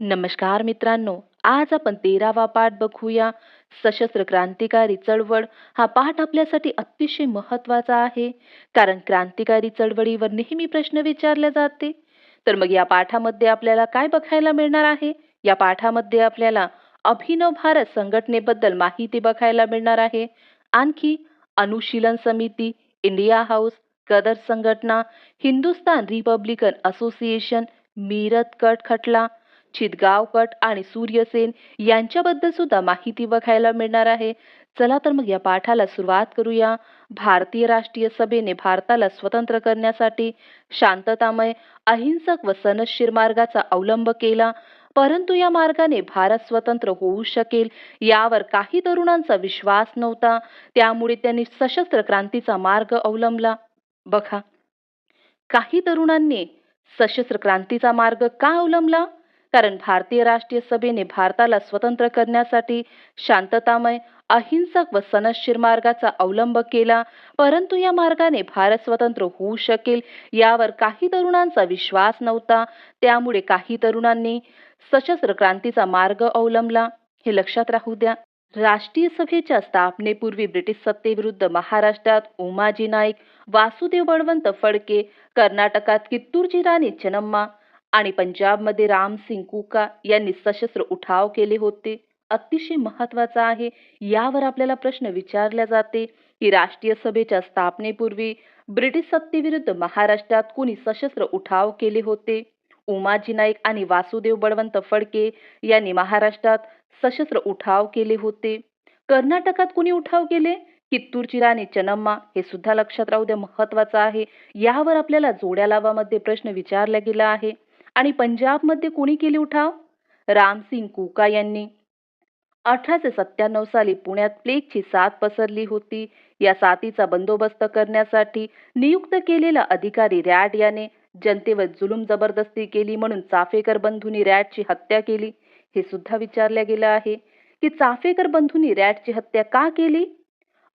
नमस्कार मित्रांनो आज आपण तेरावा पाठ बघूया. सशस्त्र क्रांतिकारी चळवळ हा पाठ आपल्यासाठी अतिशय महत्त्वाचा आहे. कारण क्रांतिकारी चळवळीवर नेहमी प्रश्न विचारले जाते. तर मग या पाठामध्ये आपल्याला काय बघायला मिळणार आहे? या पाठामध्ये आपल्याला अभिनव भारत संघटनेबद्दल माहिती बघायला मिळणार आहे. आणखी अनुशीलन समिती इंडिया हाऊस कदर संघटना हिंदुस्तान रिपब्लिकन असोसिएशन मीरत कट खटला चितगावकट आणि सूर्यसेन यांच्याबद्दल सुद्धा माहिती बघायला मिळणार आहे. चला तर मग या पाठाला सुरुवात करूया. भारतीय राष्ट्रीय सभेने भारताला स्वतंत्र करण्यासाठी शांततामय अहिंसक व सनशीर मार्गाचा अवलंब केला. परंतु या मार्गाने भारत स्वतंत्र होऊ शकेल यावर काही तरुणांचा विश्वास नव्हता. त्यामुळे त्यांनी सशस्त्र क्रांतीचा मार्ग अवलंबला. बघा काही तरुणांनी सशस्त्र क्रांतीचा मार्ग का अवलंबला? कारण भारतीय राष्ट्रीय सभेने भारताला स्वतंत्र करण्यासाठी शांततामय अहिंसक व सनशीर मार्गाचा अवलंब केला. परंतु या मार्गाने भारत स्वतंत्र होऊ शकेल यावर काही तरुणांचा विश्वास नव्हता. त्यामुळे काही तरुणांनी सशस्त्र क्रांतीचा मार्ग अवलंबला. हे लक्षात राहू द्या राष्ट्रीय सभेच्या स्थापनेपूर्वी ब्रिटिश सत्तेविरुद्ध महाराष्ट्रात उमाजी नाईक वासुदेव बळवंत फडके कर्नाटकात कित्तूरजी राणी चनम्मा आणि पंजाबमध्ये राम सिंग कुका यांनी सशस्त्र उठाव केले होते. अतिशय महत्त्वाचा आहे. यावर आपल्याला प्रश्न विचारला जाते की राष्ट्रीय सभेच्या स्थापनेपूर्वी ब्रिटिश सत्तेविरुद्ध महाराष्ट्रात कोणी सशस्त्र उठाव केले होते? उमाजी नाईक आणि वासुदेव बळवंत फडके यांनी महाराष्ट्रात सशस्त्र उठाव केले होते. कर्नाटकात कोणी उठाव केले? कित्तूरची राणी चनम्मा हे सुद्धा लक्षात राहू द्या महत्वाचं आहे. यावर आपल्याला जोड्या लावामध्ये प्रश्न विचारला गेला आहे. आणि पंजाबमध्ये कोणी केली उठाव? रामसिंग कुका यांनी. अठराशे सत्त्याण्णव साली पुण्यात प्लेगची साथ पसरली होती. या साथीचा बंदोबस्त करण्यासाठी नियुक्त केलेला अधिकारी रॅड याने जनतेवर जुलूम जबरदस्ती केली म्हणून चाफेकर बंधूंनी रॅडची हत्या केली. हे सुद्धा विचारले गेलं आहे की चाफेकर बंधूंनी रॅडची हत्या का केली?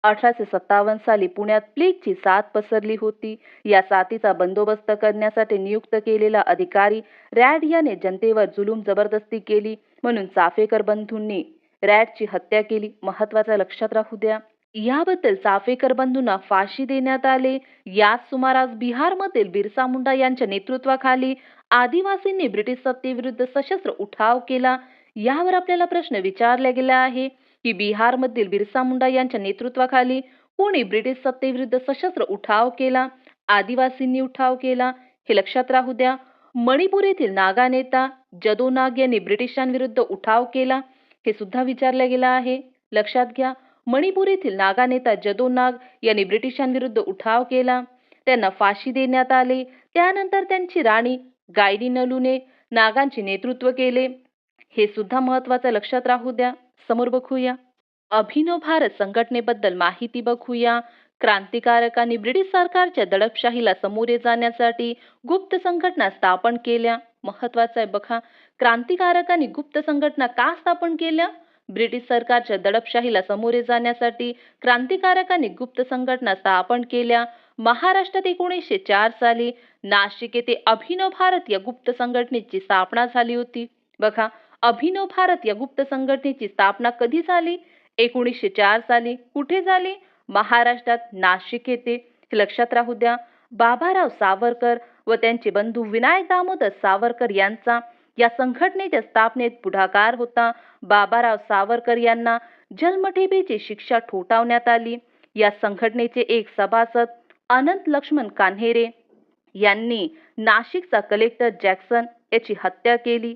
अठराशे सत्तावन्न साली पुण्यात प्लेगची साथ पसरली होती. या साथीचा बंदोबस्त करण्यासाठी नियुक्त केलेला अधिकारी रॅड याने जनतेवर जुलूम जबरदस्ती केली म्हणून चाफेकर बंधूंनी रॅडची हत्या केली. महत्त्वाचा लक्षात राहू द्या. याबद्दल चाफेकर बंधूंना फाशी देण्यात आले. याच सुमारास बिहारमधील बिरसा मुंडा यांच्या नेतृत्वाखाली आदिवासींनी ब्रिटिश सत्तेविरुद्ध सशस्त्र उठाव केला. यावर आपल्याला प्रश्न विचारला गेला आहे. की बिहारमधील बिरसा मुंडा यांच्या नेतृत्वाखाली कोणी ब्रिटिश सत्तेविरुद्ध सशस्त्र उठाव केला आदिवासींनी उठाव केला हे लक्षात राहू द्या. मणिपूर येथील नागा नेता जदो नाग यांनी ब्रिटिशांविरुद्ध उठाव केला हे सुद्धा विचारलं गेलं आहे. लक्षात घ्या मणिपूर येथील नागा नेता जदो नाग यांनी ब्रिटिशांविरुद्ध उठाव केला. त्यांना फाशी देण्यात आली. त्यानंतर त्यांची राणी गायडी नलूने नागांचे नेतृत्व केले. हे सुद्धा महत्वाचं लक्षात राहू द्या. समोर बघूया. अभिनव भारत संघटनेबद्दल माहिती बघूया. क्रांतिकारकांनी ब्रिटिश सरकारच्या दडपशाहीला सामोरे जाण्यासाठी गुप्त संघटना स्थापन केल्या. महत्वाचं आहे बघा क्रांतिकारकांनी गुप्त संघटना का स्थापन केल्या? ब्रिटिश सरकारच्या दडपशाहीला सामोरे जाण्यासाठी क्रांतिकारकांनी गुप्त संघटना स्थापन केल्या. महाराष्ट्रात एकोणीसशे चार साली नाशिक येथे अभिनव भारत या गुप्त संघटनेची स्थापना झाली होती. बघा अभिनव भारत या गुप्त संघटनेची स्थापना कधी झाली? एकोणीसशे चार साली कुठे झाली? महाराष्ट्रात नाशिक येथे. हे लक्षात राहू द्या बाबाराव सावरकर व त्यांचे बंधू विनायक दामोदर सावरकर यांचा या संघटनेच्या स्थापनेत पुढाकार होता. बाबाराव सावरकर यांना जन्मठेपेची शिक्षा ठोठावण्यात आली. या संघटनेचे एक सभासद अनंत लक्ष्मण कान्हेरे यांनी नाशिकचा कलेक्टर जॅक्सन याची हत्या केली.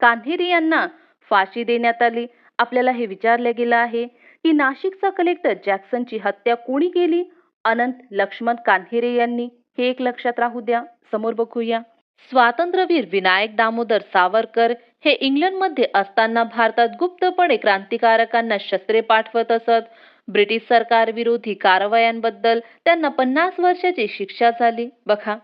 कान्हेरे यांना फाशी देण्यात आली. आपल्याला हे विचारले गेलं आहे की नाशिकचा कलेक्टर जॅक्सनची हत्या कोणी केली? अनंत लक्ष्मण कान्हेरे यांनी हे एक लक्षात राहू द्या. समोर बघूया. स्वातंत्र्यवीर विनायक दामोदर सावरकर हे इंग्लंडमध्ये असताना भारतात गुप्तपणे क्रांतिकारकांना शस्त्रे पाठवत असत. ब्रिटिश सरकार विरोधी कारवायांबद्दल त्यांना पन्नास वर्षाची शिक्षा झाली. बघा.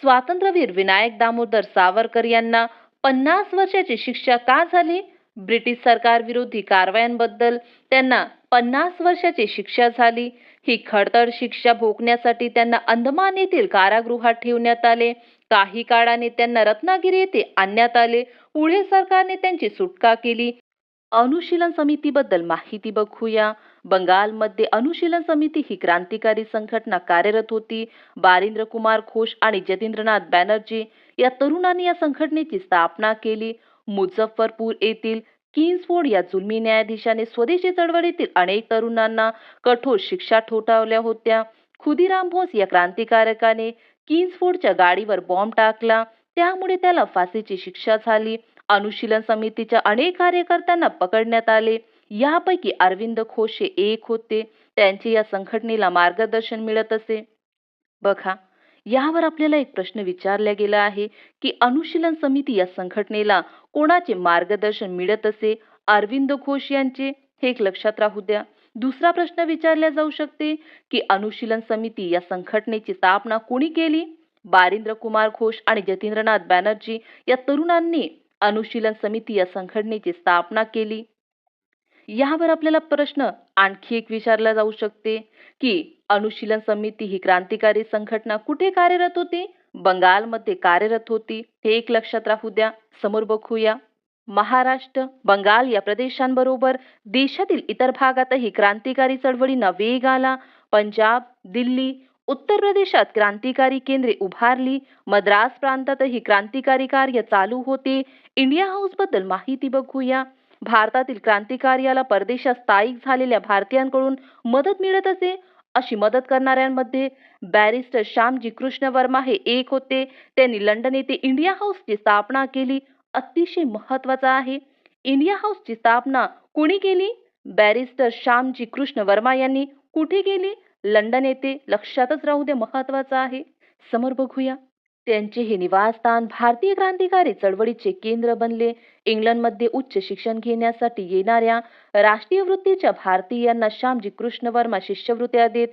स्वातंत्र्यवीर विनायक दामोदर सावरकर यांना पन्नास वर्षाची शिक्षा का झाली? ब्रिटिश सरकार विरोधी कारवायांबद्दल त्यांना पन्नास वर्षाची शिक्षा झाली. ही खडतड शिक्षा भोगण्यासाठी त्यांना अंदमान येथील कारागृहात ठेवण्यात आले. काही काळाने त्यांना रत्नागिरी येथे आणण्यात आले. पुढे सरकारने त्यांची सुटका केली. अनुशीलन समितीबद्दल माहिती बघूया. बंगालमध्ये अनुशीलन समिती ही क्रांतिकारी संघटना कार्यरत होती. बारिंद्र कुमार घोष आणि जतींद्रनाथ बॅनर्जी या तरुणांनी या संघटनेची स्थापना केली. मुझफ्फरपूर येथील किंग्सफोर्ड या जुलमी न्यायाधीशाने स्वदेशी चळवळीतील अनेक तरुणांना कठोर शिक्षा ठोठावल्या होत्या. खुदीराम बोस या क्रांतिकारकाने किंग्सफोर्डच्या गाडीवर बॉम्ब टाकला. त्यामुळे त्याला फाशीची शिक्षा झाली. अनुशीलन समितीच्या अनेक कार्यकर्त्यांना पकडण्यात आले. यापैकी अरविंद खोशे हे एक होते. त्यांचे या संघटनेला मार्गदर्शन मिळत असे. बघा. यावर आपल्याला एक प्रश्न विचारला गेला आहे की अनुशीलन समिती या संघटनेला कोणाचे मार्गदर्शन मिळत असे? अरविंद घोष यांचे. हे एक लक्षात राहू द्या. दुसरा प्रश्न विचारला जाऊ शकते की अनुशीलन समिती या संघटनेची स्थापना कोणी केली? बारिंद्र कुमार घोष आणि जतींद्रनाथ बॅनर्जी या तरुणांनी अनुशीलन समिती या संघटनेची स्थापना केली. यावर आपल्याला प्रश्न आणखी एक विचारला जाऊ शकते की अनुशीलन समिती ही क्रांतिकारी संघटना कुठे कार्यरत होती? बंगालमध्ये कार्यरत होती हे एक लक्षात राहू द्या समोर बघूया. महाराष्ट्र बंगाल या प्रदेशांबरोबर देशातील इतर भागातही क्रांतिकारी चळवळींना वेग आला. पंजाब दिल्ली उत्तर प्रदेशात क्रांतिकारी केंद्रे उभारली. मद्रास प्रांतातही क्रांतिकारी कार्य चालू होते. इंडिया हाऊसबद्दल माहिती बघूया. भारतातील क्रांतिकार्याला परदेशात स्थायिक झालेल्या भारतीयांकडून मदत मिळत असे? अशी मदत करणाऱ्यांमध्ये बॅरिस्टर श्यामजी कृष्ण वर्मा हे एक होते. त्यांनी लंडन येथे इंडिया हाऊसची स्थापना केली. अतिशय महत्त्वाचा आहे. इंडिया हाऊसची स्थापना कुणी केली? बॅरिस्टर श्यामजी कृष्ण वर्मा यांनी कुठे केली? लंडन येथे? लक्षातच राहू दे महत्वाचं आहे. समोर बघूया. त्यांचे हे निवासस्थान भारतीय क्रांतिकारी चळवळीचे केंद्र बनले. इंग्लंडमध्ये उच्च शिक्षण घेण्यासाठी येणाऱ्या राष्ट्रीय वृत्तीच्या भारतीयांना श्यामजी कृष्ण वर्मा शिष्यवृत्त्या देत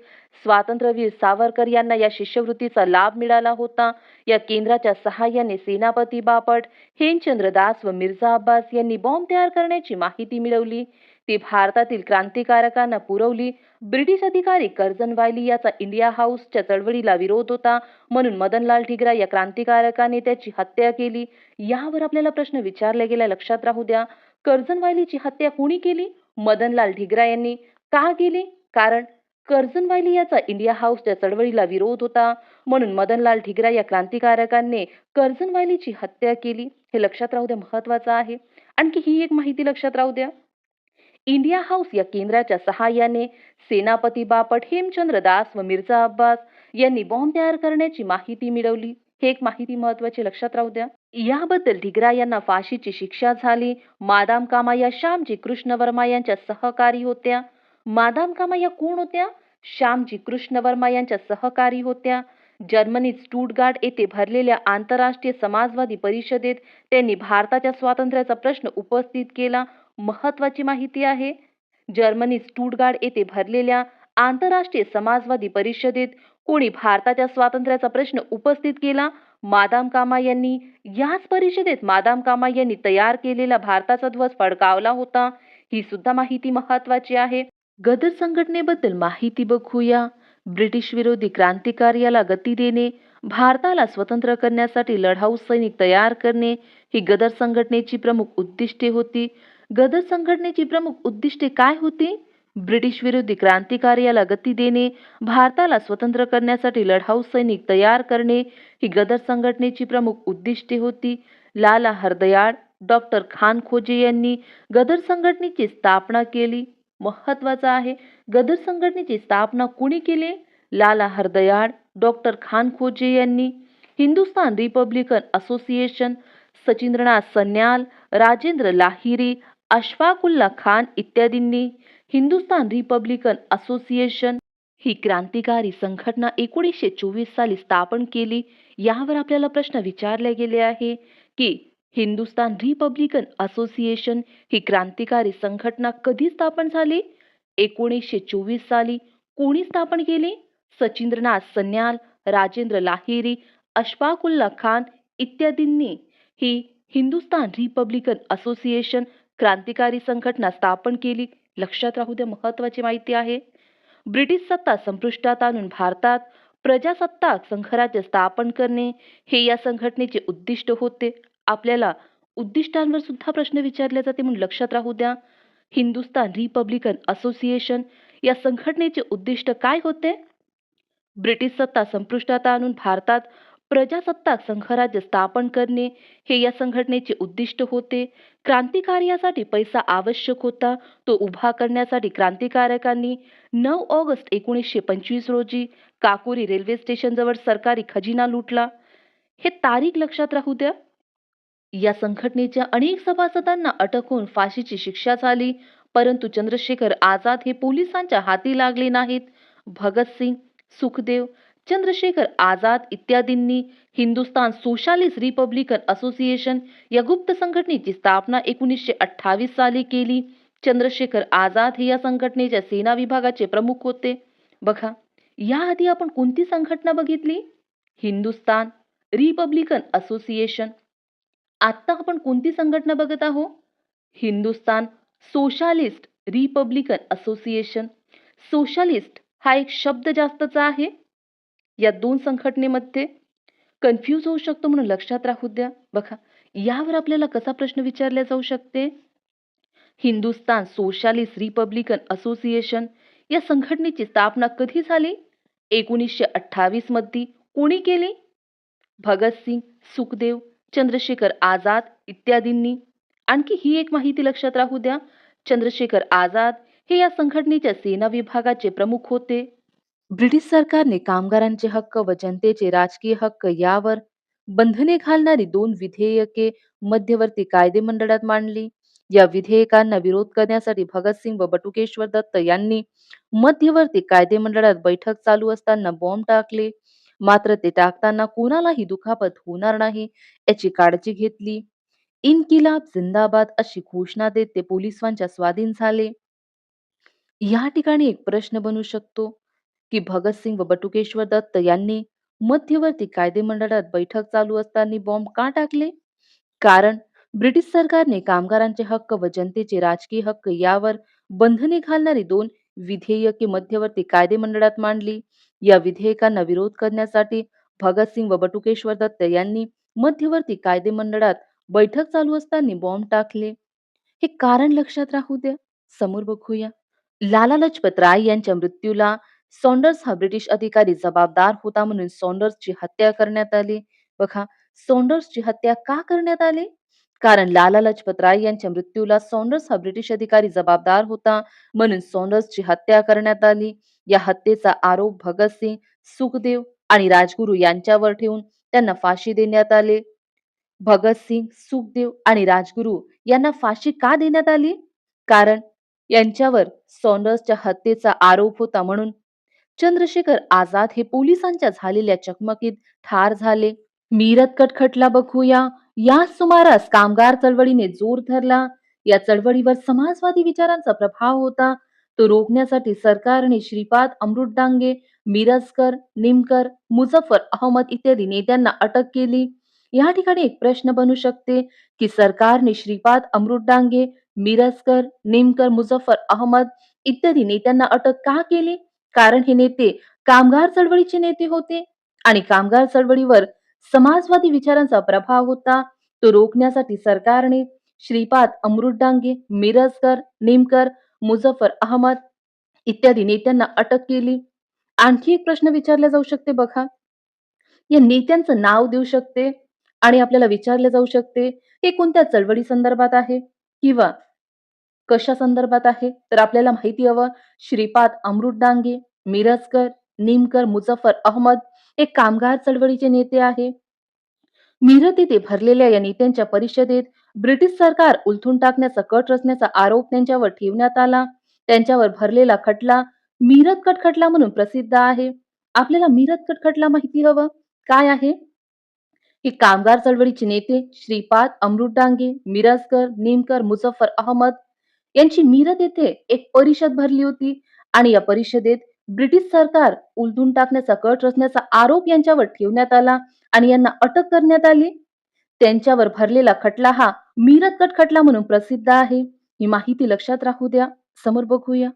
स्वातंत्र्यवीर सावरकर यांना या शिष्यवृत्तीचा लाभ मिळाला होता. या केंद्राच्या सहाय्याने सेनापती बापट हेमचंद्र दास व मिर्झा अब्बास यांनी बॉम्ब तयार करण्याची माहिती मिळवली. ती भारतातील क्रांतिकारकांना पुरवली. ब्रिटिश अधिकारी कर्जन वायली याचा इंडिया हाऊसच्या चळवळीला विरोध होता. म्हणून मदनलाल ठिगरा या क्रांतिकारकाने त्याची हत्या केली. यावर आपल्याला प्रश्न विचारला गेला लक्षात राहू द्या. कर्जन वायलीची हत्या कोणी केली? मदनलाल ठिगरा यांनी. का केली? कारण कर्जन वायली याचा इंडिया हाऊसच्या चळवळीला विरोध होता. म्हणून मदनलाल ठिगरा या क्रांतिकारकांनी कर्जन वायलीची हत्या केली. हे लक्षात राहू द्या महत्वाचं आहे. आणखी ही एक माहिती लक्षात राहू द्या. इंडिया हाऊस या केंद्राच्या सहाय्याने सेनापती बापट हेमचंद्र दास व मिर्झा अब्बास यांनी बॉम्ब तयार करण्याची माहिती मिळवली. हे एक माहिती महत्वाची लक्षात राहू द्या. याबद्दल ढिगरा यांना फाशीची शिक्षा झाली. मादाम कामा या श्यामजी कृष्ण वर्मा यांच्या सहकारी होत्या. मादाम कामा या कोण होत्या? श्यामजी कृष्ण वर्मा यांच्या सहकारी होत्या. जर्मनीत स्टुटगार्ड येथे भरलेल्या आंतरराष्ट्रीय समाजवादी परिषदेत त्यांनी भारताच्या स्वातंत्र्याचा प्रश्न उपस्थित केला. महत्वाची माहिती आहे. जर्मनी स्टुटगार्ड येथे भरलेल्या आंतरराष्ट्रीय समाजवादी परिषदेत कोणी भारताच्या स्वातंत्र्याचा प्रश्न उपस्थित केला? मादाम कामा यांनी याच परिषदेत मादाम कामा यांनी तयार केलेला भारताचा ध्वज फडकावला होता. ही सुद्धा माहिती महत्वाची आहे. गदर संघटनेबद्दल माहिती बघूया. ब्रिटिश विरोधी क्रांतिकार्याला गती देणे भारताला स्वतंत्र करण्यासाठी लढाऊ सैनिक तयार करणे ही गदर संघटनेची प्रमुख उद्दिष्टे होती. गदर संघटनेची प्रमुख उद्दिष्टे काय होती? ब्रिटिश विरोधी क्रांतिकार्याला गती देणे भारताला स्वतंत्र करण्यासाठी लढाऊ सैनिक तयार करणे ही गदर संघटनेची प्रमुख उद्दिष्टे होती. लाला हरदयाळ डॉक्टर खान खोजे यांनी गदर संघटनेची स्थापना केली. महत्वाचं आहे गदर संघटनेची स्थापना कुणी केली? लाला हरदयाळ डॉक्टर खान खोजे यांनी. हिंदुस्तान रिपब्लिकन असोसिएशन सचिंद्रनाथ सन्याल राजेंद्र लाहिरी अशफाकुल्ला खान इत्यादींनी हिंदुस्तान रिपब्लिकन असोसिएशन ही क्रांतिकारी संघटना एकोणीसशे चोवीस साली स्थापन केली. यावर आपल्याला प्रश्न विचारले गेले आहे की हिंदुस्तान रिपब्लिकन असोसिएशन ही क्रांतिकारी संघटना कधी स्थापन झाली? एकोणीसशे चोवीस साली कोणी स्थापन केली? सचिंद्रनाथ सन्याल राजेंद्र लाहिरी अशफाकुल्ला खान इत्यादींनी ही हिंदुस्तान रिपब्लिकन असोसिएशन क्रांतिकारी संघटना स्थापन केली. लक्षात राहू द्या महत्वाची माहिती आहे. ब्रिटिश सत्ता संपुष्टात आणून भारतात प्रजासत्ताक संघराज्य स्थापन करणे हे या संघटनेचे उद्दिष्ट होते. आपल्याला उद्दिष्टांवर सुद्धा प्रश्न विचारले जाते म्हणून लक्षात राहू द्या. हिंदुस्तान रिपब्लिकन असोसिएशन या संघटनेचे उद्दिष्ट काय होते? ब्रिटिश सत्ता संपुष्टात आणून भारतात प्रजासत्ताक संघराज्य स्थापन करणे हे या संघटनेचे उद्दिष्ट होते. क्रांतिकार्यासाठी पैसा आवश्यक होता. तो उभा करण्यासाठी क्रांतिकारकांनी नऊ ऑगस्ट एकोणीसशे पंचवीस रोजी काकोरी रेल्वे स्टेशनजवळ सरकारी खजिना लुटला. हे तारीख लक्षात राहू द्या. या संघटनेच्या अनेक सभासदांना अटक होऊन फाशीची शिक्षा झाली. परंतु चंद्रशेखर आझाद हे पोलिसांच्या हाती लागले नाहीत. भगतसिंग सुखदेव चंद्रशेखर आझाद इत्यादींनी हिंदुस्तान सोशालिस्ट रिपब्लिकन असोसिएशन या गुप्त संघटनेची स्थापना एकोणीसशे अठ्ठावीस साली केली. चंद्रशेखर आझाद हे या संघटनेच्या सेना विभागाचे प्रमुख होते. बघा याआधी आपण कोणती संघटना बघितली? Hindustan republican association. आत्ता आपण कोणती संघटना बघत आहोत? Hindustan socialist republican association. Socialist हा एक शब्द जास्तचा आहे. या दोन संघटनेमध्ये कन्फ्यूज होऊ शकतो म्हणून लक्षात राहू द्या. बघा यावर आपल्याला कसा प्रश्न विचारला जाऊ शकते? हिंदुस्तान सोशालिस्ट रिपब्लिकन असोसिएशन या संघटनेची स्थापना कधी झाली? एकोणीसशे अठ्ठावीसमध्ये कोणी केली? भगतसिंग सुखदेव चंद्रशेखर आझाद इत्यादींनी. आणखी ही एक माहिती लक्षात राहू द्या. चंद्रशेखर आझाद हे या संघटनेच्या सेना विभागाचे प्रमुख होते. ब्रिटिश सरकारने कामगारांचे हक्क व जनतेचे राजकीय हक्क यावर बंधने घालणारी दोन विधेयके मध्यवर्ती कायदेमंडळात मांडली. या विधेयकांना विरोध करण्यासाठी भगतसिंग व बटुकेश्वर दत्त यांनी मध्यवर्ती कायदेमंडळात बैठक चालू असताना बॉम्ब टाकले. मात्र ते टाकताना कोणालाही दुखापत होणार नाही याची काळजी घेतली. इनकिलाब जिंदाबाद अशी घोषणा देत ते पोलिसांच्या स्वाधीन झाले. या ठिकाणी एक प्रश्न बनू शकतो. की भगतसिंग व बटुकेश्वर दत्त यांनी मध्यवर्ती कायदेमंडळात बैठक चालू असताना बॉम्ब का टाकले? कारण ब्रिटिश सरकारने कामगारांचे हक्क व जनतेचे राजकीय हक्क यावर बंधने घालणारी दोन विधेयके मध्यवर्ती कायदेमंडळात मांडली. या विधेयकांना विरोध करण्यासाठी भगतसिंग व बटुकेश्वर दत्त यांनी मध्यवर्ती कायदेमंडळात बैठक चालू असताना बॉम्ब टाकले. हे कारण लक्षात राहू द्या. समोर बघूया. लाला लजपत राय यांच्या मृत्यूला सॉन्डर्स हा ब्रिटिश अधिकारी जबाबदार होता म्हणून सॉन्डर्सची हत्या करण्यात आली. बघा सॉन्डर्सची हत्या का करण्यात आली? कारण लाला लजपत राय यांच्या मृत्यूला सॉन्डर्स हा ब्रिटिश अधिकारी जबाबदार होता म्हणून सॉन्डर्सची हत्या करण्यात आली. या हत्येचा आरोप भगतसिंग सुखदेव आणि राजगुरू यांच्यावर ठेवून त्यांना फाशी देण्यात आले. भगतसिंग सुखदेव आणि राजगुरू यांना फाशी का देण्यात आली? कारण यांच्यावर सॉन्डर्सच्या हत्येचा आरोप होता म्हणून चंद्रशेखर आझाद हे पोलिसांच्या झालेल्या चकमकीत ठार झाले. मीरत कटखटला बघूया. या सुमारास कामगार चळवळीने जोर धरला. या चळवळीवर समाजवादी विचारांचा प्रभाव होता. तो रोखण्यासाठी सरकारने श्रीपाद अमृत डांगे मिरजकर निमकर मुझफ्फर अहमद इत्यादी नेत्यांना अटक केली. या ठिकाणी एक प्रश्न बनू शकते की सरकारने श्रीपाद अमृत डांगे मिरजकर निमकर मुझफ्फर अहमद इत्यादी नेत्यांना अटक का केली? कारण हे नेते कामगार चळवळीचे नेते होते आणि कामगार चळवळीवर समाजवादी विचारांचा प्रभाव होता. तो रोखण्यासाठी सरकारने श्रीपाद अमृत डांगे मिरजकर निमकर मुझफ्फर अहमद इत्यादी नेत्यांना अटक केली. आणखी एक प्रश्न विचारला जाऊ शकते बघा. या नेत्यांचं नाव देऊ शकते आणि आपल्याला विचारले जाऊ शकते हे कोणत्या चळवळी संदर्भात आहे? किंवा कशा संदर्भात आहे? तर आपल्याला माहिती हवं श्रीपाद अमृत डांगे मिरजकर निमकर मुझफ्फर अहमद हे कामगार चळवळीचे नेते आहे. मिरत येथे भरलेल्या या नेत्यांच्या परिषदेत ब्रिटिश सरकार उलथून टाकण्याचा कट रचण्याचा आरोप त्यांच्यावर ठेवण्यात आला. त्यांच्यावर भरलेला खटला मिरत कट खटला म्हणून प्रसिद्ध आहे. आपल्याला मिरत कट खटला माहिती हवं? काय आहे? हे कामगार चळवळीचे नेते श्रीपाद अमृत डांगे मिरजकर निमकर मुझफ्फर अहमद यांची मिरत येथे एक परिषद भरली होती. आणि या परिषदेत ब्रिटिश सरकार उलटून टाकण्याचा कट रचण्याचा आरोप यांच्यावर ठेवण्यात आला आणि यांना अटक करण्यात आली. त्यांच्यावर भरलेला खटला हा मिरत कट खटला म्हणून प्रसिद्ध आहे. ही माहिती लक्षात राहू द्या. समोर बघूया.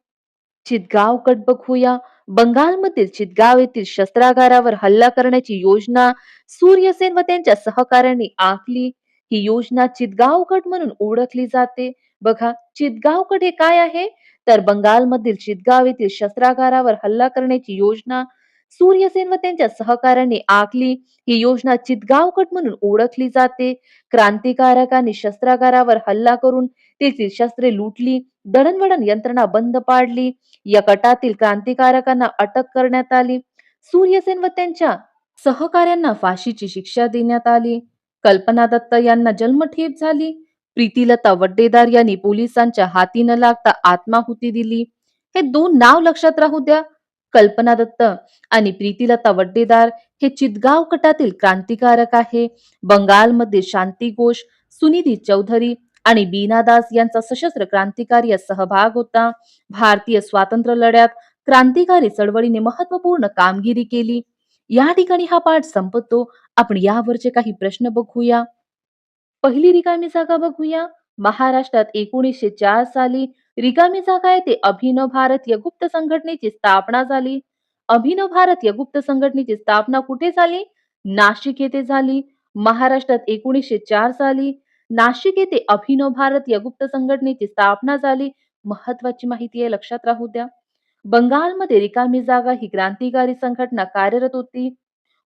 चितगाव कट बघूया. बंगालमधील चितगाव येथील शस्त्रागारावर हल्ला करण्याची योजना सूर्यसेन व त्यांच्या सहकाऱ्यांनी आखली. ही योजना चितगाव कट म्हणून ओळखली जाते. बघा चितगाव हे काय आहे? तर बंगालमधील चितगाव येथील शस्त्रागारावर हल्ला करण्याची योजना सूर्यसेन व त्यांच्या सहकाऱ्यांनी आखली. ही योजना चितगाव कट म्हणून ओळखली जाते. क्रांतिकारकांनी शस्त्रागारावर हल्ला करून तेथील शस्त्रे लुटली दळणवळण यंत्रणा बंद पाडली या कटातील क्रांतिकारकांना अटक करण्यात आली. सूर्यसेन व त्यांच्या सहकाऱ्यांना फाशीची शिक्षा देण्यात आली. कल्पना दत्त यांना जन्मठेप झाली. प्रीतीलता वड्डेदार यांनी पोलिसांच्या हाती न लागता आत्माहुती दिली. हे दोन नाव लक्षात राहू द्या. कल्पना दत्त आणि प्रीतीलता वड्डेदार हे चितगाव कटातील क्रांतिकारक आहे. बंगालमध्ये शांती घोष सुनिधी चौधरी आणि बीनादास यांचा सशस्त्र क्रांतिकारी सहभाग होता. भारतीय स्वातंत्र्य लढ्यात क्रांतिकारी चळवळीने महत्त्वपूर्ण कामगिरी केली. या ठिकाणी हा पाठ संपतो. आपण यावरचे काही प्रश्न बघूया. पहिली रिकामी जागा बघूया. महाराष्ट्रात एकोणीसशे चार साली रिकामी जागा येथे अभिनव भारतीय गुप्त संघटनेची स्थापना झाली. अभिनव भारतीय गुप्त संघटनेची स्थापना कुठे झाली? नाशिक येथे झाली. महाराष्ट्रात एकोणीसशे चार साली नाशिक येथे अभिनव भारतीय गुप्त संघटनेची स्थापना झाली. महत्वाची माहिती आहे लक्षात राहू द्या. बंगालमध्ये रिकामी जागा ही क्रांतिकारी संघटना कार्यरत होती.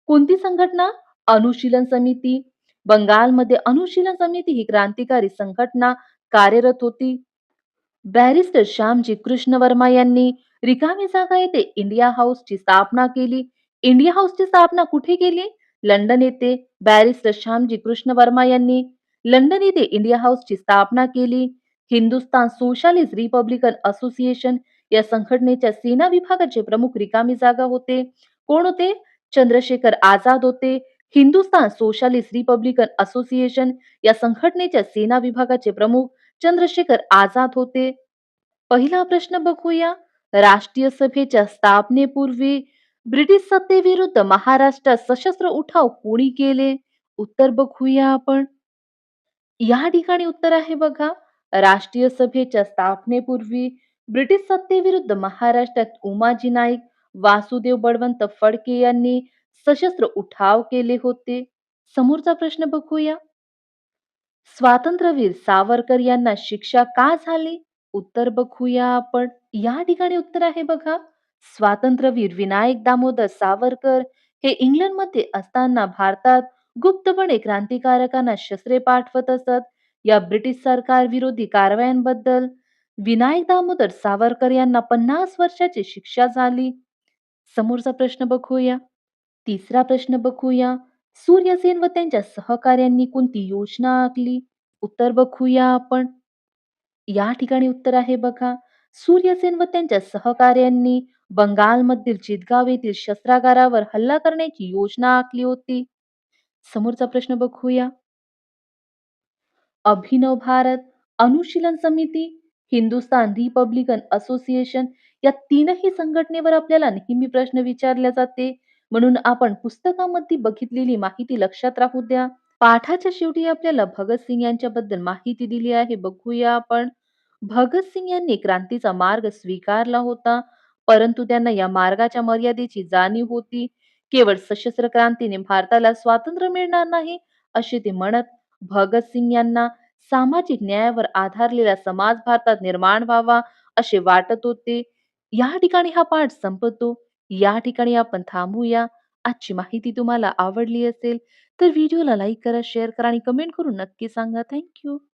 कोणती संघटना? अनुशीलन समिती. बंगालमध्ये अनुशीलन समिती ही क्रांतिकारी संघटना कार्यरत होती. बॅरिस्टर श्यामजी कृष्ण वर्मा यांनी रिकामी जागा येथे इंडिया हाऊसची स्थापना केली. इंडिया हाऊसची स्थापना कुठे केली? लंडन येथे बॅरिस्टर श्यामजी कृष्ण वर्मा यांनी लंडन येथे इंडिया हाऊसची स्थापना केली. हिंदुस्तान सोशालिस्ट रिपब्लिकन असोसिएशन या संघटनेच्या सेना विभागाचे प्रमुख रिकामी जागा होते. कोण होते? चंद्रशेखर आझाद होते. हिंदुस्तान सोशालिस्ट रिपब्लिकन असोसिएशन या संघटनेच्या सेना विभागाचे प्रमुख चंद्रशेखर आझाद होते. पहिला प्रश्न बघूया. राष्ट्रीय सभेच्या स्थापनेपूर्वी ब्रिटिश सत्तेविरुद्ध महाराष्ट्रात सशस्त्र उठाव कोणी केले? उत्तर बघूया आपण. या ठिकाणी उत्तर आहे बघा. राष्ट्रीय सभेच्या स्थापनेपूर्वी ब्रिटिश सत्तेविरुद्ध महाराष्ट्रात उमाजी नाईक वासुदेव बळवंत फडके यांनी सशस्त्र उठाव केले होते? समोरचा प्रश्न बघूया. स्वातंत्र्यवीर सावरकर यांना शिक्षा का झाली? उत्तर बघूया आपण. या ठिकाणी उत्तर आहे बघा. स्वातंत्र्यवीर विनायक दामोदर सावरकर हे इंग्लंडमध्ये असताना भारतात गुप्तपणे क्रांतिकारकांना शस्त्रे पाठवत असत. या ब्रिटिश सरकार विरोधी कारवायांबद्दल विनायक दामोदर सावरकर यांना पन्नास वर्षाची शिक्षा झाली. समोरचा प्रश्न बघूया. तिसरा प्रश्न बघूया. सूर्यसेन व त्यांच्या सहकाऱ्यांनी कोणती योजना आखली? उत्तर बघूया आपण. या ठिकाणी उत्तर आहे बघा. सूर्यसेन व त्यांच्या सहकाऱ्यांनी बंगालमधील चितगाव येथील शस्त्रागारावर हल्ला करण्याची योजना आखली होती. समोरचा प्रश्न बघूया. अभिनव भारत अनुशीलन समिती हिंदुस्तान रिपब्लिकन असोसिएशन या तीनही संघटनेवर आपल्याला नेहमी प्रश्न विचारले जाते. म्हणून आपण पुस्तकामध्ये बघितलेली माहिती लक्षात राहू द्या. पाठाच्या शेवटी आपल्याला भगतसिंग यांच्याबद्दल माहिती दिली आहे. बघूया आपण. भगतसिंग यांनी क्रांतीचा मार्ग स्वीकारला होता. परंतु त्यांना या मार्गाच्या मर्यादेची जाणीव होती. केवळ सशस्त्र क्रांतीने भारताला स्वातंत्र्य मिळणार नाही असे ते म्हणत भगतसिंग यांना सामाजिक न्यायावर आधारलेला समाज भारतात निर्माण व्हावा असे वाटत होते. या ठिकाणी हा पाठ संपतो. या ठिकाणी आपण थांबूया. आजची माहिती तुम्हाला आवडली असेल तर व्हिडिओला लाईक करा शेअर करा आणि कमेंट करून नक्की सांगा. थँक्यू.